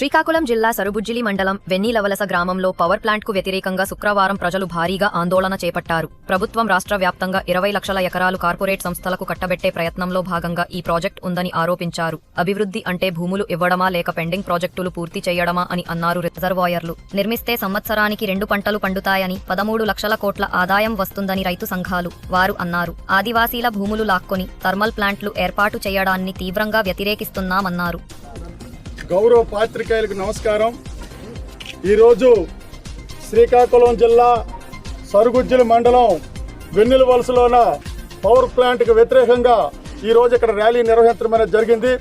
శ్రీకాకుళం జిల్లా సరుబుజ్జిలి మండలం వెన్నీలవలస గ్రామంలో పవర్ ప్లాంట్కు వ్యతిరేకంగా శుక్రవారం ప్రజలు భారీగా ఆందోళన చేపట్టారు. ప్రభుత్వం రాష్ట్ర వ్యాప్తంగా ఇరవై లక్షల ఎకరాలు కార్పొరేట్ సంస్థలకు కట్టబెట్టే ప్రయత్నంలో భాగంగా ఈ ప్రాజెక్ట్ ఉందని ఆరోపించారు. అభివృద్ధి అంటే భూములు ఇవ్వడమా లేక పెండింగ్ ప్రాజెక్టులు పూర్తి చేయడమా అని అన్నారు రిజర్వాయర్లు. నిర్మిస్తే సంవత్సరానికి రెండు పంటలు పండుతాయని పదమూడు లక్షల కోట్ల ఆదాయం వస్తుందని రైతు సంఘాలు వారు అన్నారు. ఆదివాసీల భూములు లాక్కొని థర్మల్ ప్లాంట్లు ఏర్పాటు చేయడాన్ని తీవ్రంగా వ్యతిరేకిస్తున్నామన్నారు. గౌరవ పాత్రికేయులకు నమస్కారం. ఈరోజు శ్రీకాకుళం జిల్లా సరుగుజ్జుల మండలం వెన్నెల వలసలోన పవర్ ప్లాంట్కి వ్యతిరేకంగా ఈరోజు ఇక్కడ ర్యాలీ నిర్వహించడం అనేది జరిగింది.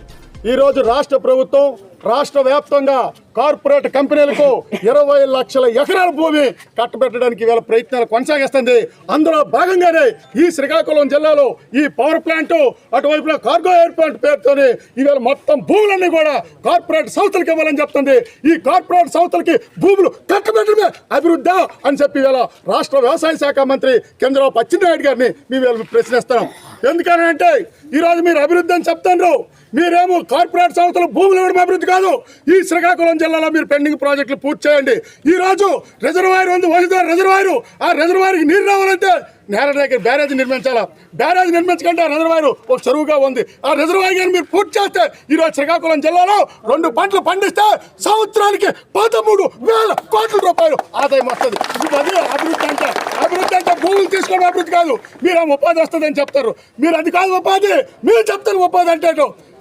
ఈరోజు రాష్ట్ర ప్రభుత్వం రాష్ట్ర వ్యాప్తంగా కార్పొరేట్ కంపెనీలకు ఇరవై లక్షల ఎకరాల భూమి కట్టబెట్టడానికి వీళ్ళ ప్రయత్నాలు కొనసాగిస్తుంది. అందులో భాగంగానే ఈ శ్రీకాకుళం జిల్లాలో ఈ పవర్ ప్లాంట్ అటువైపున కార్గో ఎయిర్పోర్ట్ పేరుతోని ఇవాళ మొత్తం భూములన్నీ కూడా కార్పొరేట్ సంస్థలకు ఇవ్వాలని చెప్తుంది. ఈ కార్పొరేట్ సంస్థలకి భూములు కట్టబెట్టడమే అభివృద్ధి అని చెప్పి ఇవాళ రాష్ట్ర వ్యవసాయ శాఖ మంత్రి చంద్రబాబు అచ్చెన్నాయుడు గారిని మేము ప్రశ్నిస్తాం ఎందుకనంటే ఈరోజు మీరు అభివృద్ధి అని చెప్తాను మీరేమో కార్పొరేట్ సంస్థలు భూములు ఇవ్వడం అభివృద్ధి కాదు. ఈ శ్రీకాకుళం జిల్లాలో మీరు పెండింగ్ ప్రాజెక్టులు పూర్తి చేయండి. ఈ రోజు రిజర్వాయర్ ఉంది వహిదార్ రిజర్వాయర్. ఆ రిజర్వాయర్కి నీరు రావాలంటే నేర దగ్గర బ్యారేజ్ నిర్మించాలా? బ్యారేజ్ నిర్మించకుండా ఆ రిజర్వాయర్. ఒక చెరువుగా ఉంది. ఆ రిజర్వాయర్ గారిని మీరు పూర్తి చేస్తే ఈరోజు శ్రీకాకుళం జిల్లాలో రెండు పంటలు పండిస్తే సంవత్సరానికి పదమూడు వేల కోట్ల రూపాయలు ఆదాయం వస్తుంది. ఇది అభివృద్ధి అంటే అభివృద్ధి అంటే భూములు తీసుకోవడం అభివృద్ధి కాదు. మీరు ఉపాధి వస్తుందని చెప్తారు. మీరు అది కాదు ఉపాధి. మీరు చెప్తారు ఉపాధి అంటే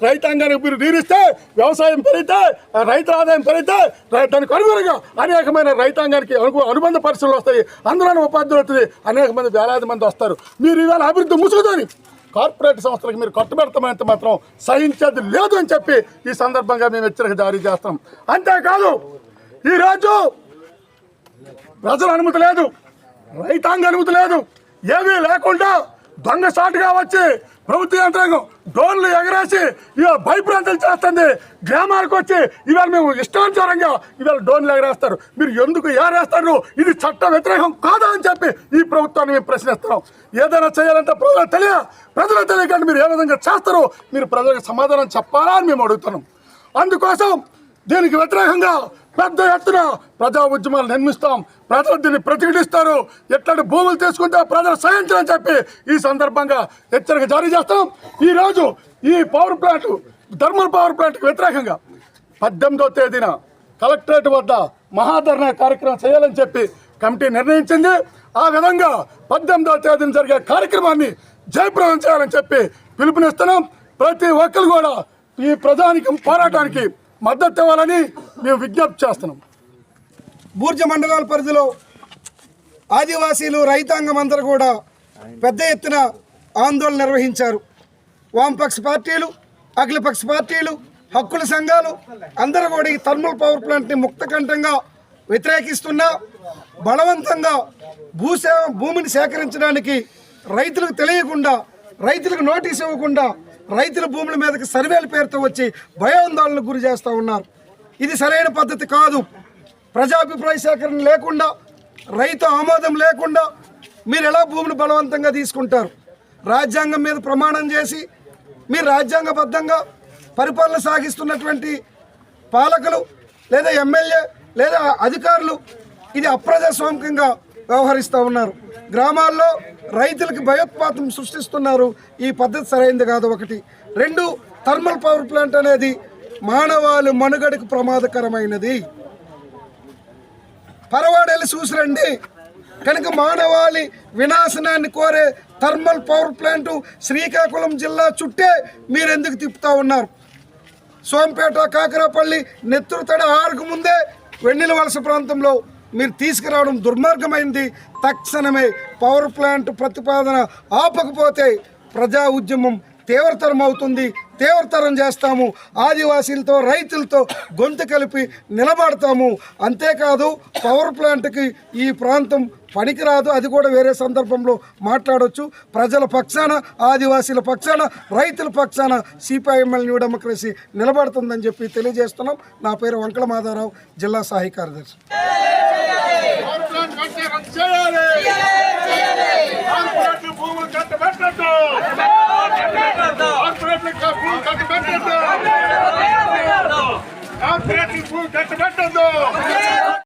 రైతాంగానికి మీరు నీరిస్తే వ్యవసాయం పెరిగితే ఆ రైతుల ఆదాయం పెరిగితే దానికి అనుగుణంగా అనేకమైన రైతాంగానికి అనుగు అనుబంధ పరిస్థితులు వస్తాయి. అందులోనే ఉపాధి వస్తుంది అనేక మంది వేలాది మంది వస్తారు. మీరు ఇవాళ అభివృద్ధి ముసుగుదని కార్పొరేట్ సంస్థలకు మీరు కట్టుబెడతామంటే మాత్రం సహించేది లేదు అని చెప్పి ఈ సందర్భంగా మేము హెచ్చరిక జారీ చేస్తాం. అంతేకాదు ఈరోజు ప్రజల అనుమతి లేదు. రైతాంగ అనుమతి లేదు. ఏమీ లేకుండా దొంగ సాటుగా వచ్చి ప్రభుత్వ యంత్రాంగం డోన్లు ఎగరేసి ఇవాళ భయప్రాంతాలు చేస్తుంది. గ్రామాలకు వచ్చి ఇవాళ మేము ఇష్టానుసారంగా ఇవాళ డోన్లు ఎగరేస్తారు. మీరు ఎందుకు ఎగరేస్తారు? ఇది చట్ట వ్యతిరేకం కాదా అని చెప్పి ఈ ప్రభుత్వాన్ని మేము ప్రశ్నిస్తున్నాం. ఏదైనా చేయాలంటే ప్రజలకు తెలియ ప్రజలకు తెలియకండి మీరు ఏ విధంగా చేస్తారో మీరు ప్రజలకు సమాధానం చెప్పాలా అని మేము అడుగుతున్నాం. అందుకోసం దీనికి వ్యతిరేకంగా పెద్ద ఎత్తున ప్రజా ఉద్యమాలు నిర్మిస్తాం. ప్రజలు దీన్ని ప్రతిఘటిస్తారు ఎట్లాంటి భూములు తీసుకుంటే ప్రజలు సహించని చెప్పి ఈ సందర్భంగా హెచ్చరిక జారీ చేస్తాం. ఈ రోజు ఈ పవర్ ప్లాంట్ థర్మల్ పవర్ ప్లాంట్కి వ్యతిరేకంగా పద్దెనిమిదో తేదీన కలెక్టరేట్ వద్ద మహాధరణ కార్యక్రమం చేయాలని చెప్పి కమిటీ నిర్ణయించింది. ఆ విధంగా పద్దెనిమిదో తేదీన జరిగే కార్యక్రమాన్ని జయప్రదం చేయాలని చెప్పి పిలుపునిస్తున్నాం. ప్రతి ఒక్కరు కూడా ఈ ప్రజానికి పోరాటానికి మద్దతు ఇవ్వాలని మేము విజ్ఞప్తి చేస్తున్నాం. బూర్జ మండలాల పరిధిలో ఆదివాసీలు రైతాంగం అందరూ కూడా పెద్ద ఎత్తున ఆందోళన నిర్వహించారు. వామపక్ష పార్టీలు అఖిలపక్ష పార్టీలు హక్కుల సంఘాలు అందరూ కూడా ఈ థర్మల్ పవర్ ప్లాంట్ని ముక్తకంఠంగా వ్యతిరేకిస్తున్నా బలవంతంగా భూసే భూమిని సేకరించడానికి రైతులకు తెలియకుండా రైతులకు నోటీస్ ఇవ్వకుండా రైతుల భూముల మీదకి సర్వేల పేరుతో వచ్చి భయాందోళనకు గురి చేస్తూ ఉన్నారు. ఇది సరైన పద్ధతి కాదు. ప్రజాభిప్రాయ సేకరణ లేకుండా రైతు ఆమోదం లేకుండా మీరు ఎలా భూమిని బలవంతంగా తీసుకుంటారు? రాజ్యాంగం మీద ప్రమాణం చేసి మీరు రాజ్యాంగబద్ధంగా పరిపాలన సాగిస్తున్నటువంటి పాలకులు లేదా ఎమ్మెల్యే లేదా అధికారులు ఇది అప్రజాస్వామికంగా వ్యవహరిస్తూ ఉన్నారు. గ్రామాల్లో రైతులకు భయోత్పాతం సృష్టిస్తున్నారు. ఈ పద్ధతి సరైనది కాదు ఒకటి. రెండు థర్మల్ పవర్ ప్లాంట్ అనేది మానవాళి మనుగడకు ప్రమాదకరమైనది. పరవాడేళ్ళు చూసిరండి. కనుక మానవాళి వినాశనాన్ని కోరే థర్మల్ పవర్ ప్లాంట్ శ్రీకాకుళం జిల్లా చుట్టే మీరు ఎందుకు తిప్పుతా ఉన్నారు? సోంపేట కాకరపల్లి నెత్తురుతడ ఆరుకు ముందే వెన్నెల వలస ప్రాంతంలో మీరు తీసుకురావడం దుర్మార్గమైంది. తక్షణమే పవర్ ప్లాంట్ ప్రతిపాదన ఆపకపోతే ప్రజా ఉద్యమం తీవ్రతరం అవుతుంది తీవ్రతరం చేస్తాము. ఆదివాసీలతో రైతులతో గొంతు కలిపి నిలబడతాము. అంతేకాదు పవర్ ప్లాంట్కి ఈ ప్రాంతం పనికిరాదు. అది కూడా వేరే సందర్భంలో మాట్లాడవచ్చు ప్రజల పక్షాన ఆదివాసీల పక్షాన రైతుల పక్షాన సిపిఐఎంఎల్ న్యూ డెమోక్రసీ నిలబడుతుందని చెప్పి తెలియజేస్తున్నాం. నా పేరు వెంకట మాధవరావు జిల్లా సహాయ కార్యదర్శి. చేయాలి.